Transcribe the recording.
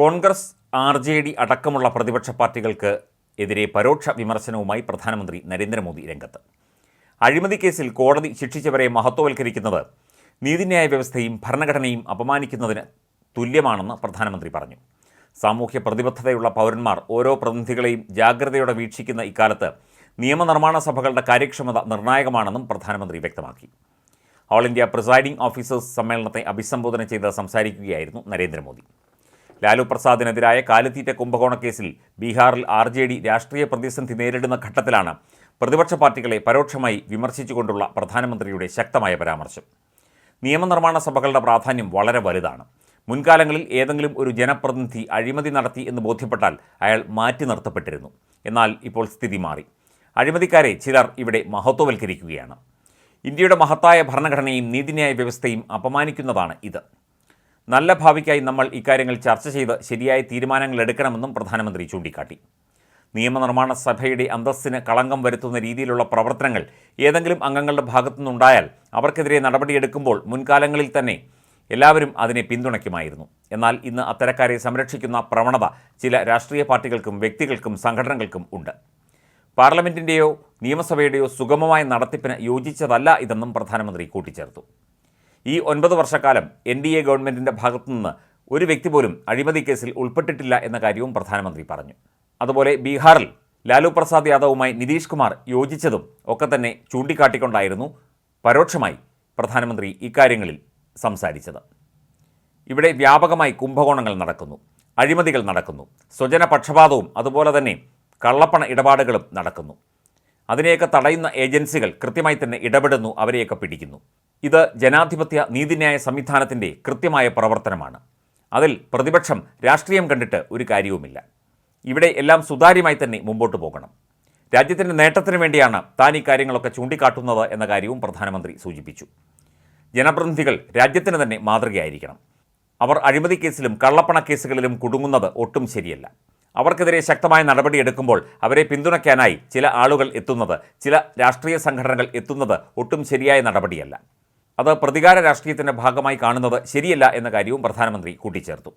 Congress R J D അടക്കമുള്ള പ്രതിപക്ഷ പാർട്ടികൾക്ക് എതിരെ പരോക്ഷ വിമർശനവുമായി പ്രധാനമന്ത്രി നരേന്ദ്രമോദി രംഗത്ത്. അഴിമതി കേസിൽ കോടതി ശിക്ഷിച്ചവരെ മഹത്വവൽക്കരിക്കുന്നത് നീതിന്യായ വ്യവസ്ഥയും ഭരണഘടനയും അപമാനിക്കുന്നതിന് തുല്യമാണെന്ന് പ്രധാനമന്ത്രി പറഞ്ഞു. സാമൂഹ്യ പ്രതിബദ്ധതയുള്ള പൗരന്മാർ ഓരോ പ്രതിനിധികളെയും ജാഗ്രതയോടെ വീക്ഷിക്കുന്ന ഇക്കാലത്ത് നിയമനിർമ്മാണ സഭകളുടെ കാര്യക്ഷമത നിർണായകമാണെന്നും പ്രധാനമന്ത്രി വ്യക്തമാക്കി. ഓൾ ഇന്ത്യ പ്രിസൈഡിംഗ് ഓഫീസേഴ്സ് സമ്മേളനത്തെ അഭിസംബോധന ചെയ്ത് സംസാരിക്കുകയായിരുന്നു നരേന്ദ്രമോദി. ലാലു പ്രസാദിനെതിരായ കാലിത്തീറ്റ കുംഭകോണ കേസിൽ ബീഹാറിൽ ആർ ജെ ഡി രാഷ്ട്രീയ പ്രതിസന്ധി നേരിടുന്ന ഘട്ടത്തിലാണ് പ്രതിപക്ഷ പാർട്ടികളെ പരോക്ഷമായി വിമർശിച്ചുകൊണ്ടുള്ള പ്രധാനമന്ത്രിയുടെ ശക്തമായ പരാമർശം. നിയമനിർമ്മാണ സഭകളുടെ പ്രാധാന്യം വളരെ വലുതാണ്. മുൻകാലങ്ങളിൽ ഏതെങ്കിലും ഒരു ജനപ്രതിനിധി അഴിമതി നടത്തി എന്ന് ബോധ്യപ്പെട്ടാൽ അയാൾ മാറ്റി നിർത്തപ്പെട്ടിരുന്നു. എന്നാൽ ഇപ്പോൾ സ്ഥിതി മാറി. അഴിമതിക്കാരെ ചിലർ ഇവിടെ മഹത്വവൽക്കരിക്കുകയാണ്. ഇന്ത്യയുടെ മഹത്തായ ഭരണഘടനയും നീതിന്യായ വ്യവസ്ഥയും അപമാനിക്കുന്നതാണ് ഇത്. നല്ല ഭാവിക്കായി നമ്മൾ ഇക്കാര്യങ്ങൾ ചർച്ച ചെയ്ത് ശരിയായ തീരുമാനങ്ങൾ എടുക്കണമെന്നും പ്രധാനമന്ത്രി ചൂണ്ടിക്കാട്ടി. നിയമനിർമ്മാണ സഭയുടെ അന്തസ്സിന് കളങ്കം വരുത്തുന്ന രീതിയിലുള്ള പ്രവർത്തനങ്ങൾ ഏതെങ്കിലും അംഗങ്ങളുടെ ഭാഗത്തുനിന്നുണ്ടായാൽ അവർക്കെതിരെ നടപടിയെടുക്കുമ്പോൾ മുൻകാലങ്ങളിൽ തന്നെ എല്ലാവരും അതിനെ പിന്തുണയ്ക്കുമായിരുന്നു. എന്നാൽ ഇന്ന് അത്തരക്കാരെ സംരക്ഷിക്കുന്ന പ്രവണത ചില രാഷ്ട്രീയ പാർട്ടികൾക്കും വ്യക്തികൾക്കും സംഘടനകൾക്കും ഉണ്ട്. പാർലമെന്റിന്റെയോ നിയമസഭയുടെയോ സുഗമമായ നടത്തിപ്പിന് യോജിച്ചതല്ല ഇതെന്നും പ്രധാനമന്ത്രി കൂട്ടിച്ചേർത്തു. ഈ ഒൻപത് വർഷക്കാലം എൻ ഡി എ ഗവൺമെന്റിന്റെ ഭാഗത്തുനിന്ന് ഒരു വ്യക്തി പോലും അഴിമതി കേസിൽ ഉൾപ്പെട്ടിട്ടില്ല എന്ന കാര്യവും പ്രധാനമന്ത്രി പറഞ്ഞു. അതുപോലെ ബീഹാറിൽ ലാലു പ്രസാദ് യാദവുമായി നിതീഷ് കുമാർ യോജിച്ചതും ഒക്കെ തന്നെ ചൂണ്ടിക്കാട്ടിക്കൊണ്ടായിരുന്നു പരോക്ഷമായി പ്രധാനമന്ത്രി ഇക്കാര്യങ്ങളിൽ സംസാരിച്ചത്. ഇവിടെ വ്യാപകമായി കുംഭകോണങ്ങൾ നടക്കുന്നു അഴിമതികൾ നടക്കുന്നു സ്വജന പക്ഷപാതവും അതുപോലെ തന്നെ കള്ളപ്പണ ഇടപാടുകളും നടക്കുന്നു. അതിനെയൊക്കെ തടയുന്ന ഏജൻസികൾ കൃത്യമായി തന്നെ ഇടപെടുന്നു അവരെയൊക്കെ പിടിക്കുന്നു. ഇത് ജനാധിപത്യ നീതിന്യായ സംവിധാനത്തിന്റെ കൃത്യമായ പ്രവർത്തനമാണ്. അതിൽ പ്രതിപക്ഷം രാഷ്ട്രീയം കണ്ടിട്ട് ഒരു കാര്യവുമില്ല. ഇവിടെ എല്ലാം സുതാര്യമായി തന്നെ മുമ്പോട്ട് പോകണം. രാജ്യത്തിന്റെ നേട്ടത്തിന് വേണ്ടിയാണ് താൻ ഈ കാര്യങ്ങളൊക്കെ ചൂണ്ടിക്കാട്ടുന്നത് എന്ന കാര്യവും പ്രധാനമന്ത്രി സൂചിപ്പിച്ചു. ജനപ്രതിനിധികൾ രാജ്യത്തിന് തന്നെ മാതൃകയായിരിക്കണം. അവർ അഴിമതി കേസിലും കള്ളപ്പണ കേസുകളിലും കുടുങ്ങുന്നത് ഒട്ടും ശരിയല്ല. അവർക്കെതിരെ ശക്തമായ നടപടിയെടുക്കുമ്പോൾ അവരെ പിന്തുണയ്ക്കാനായി ചില ആളുകൾ എത്തുന്നത് ചില രാഷ്ട്രീയ സംഘടനകൾ എത്തുന്നത് ഒട്ടും ശരിയായ നടപടിയല്ല. അത് പ്രതികാര രാഷ്ട്രീയത്തിന്റെ ഭാഗമായി കാണുന്നത് ശരിയല്ല എന്ന കാര്യവും പ്രധാനമന്ത്രി കൂട്ടിച്ചേർത്തു.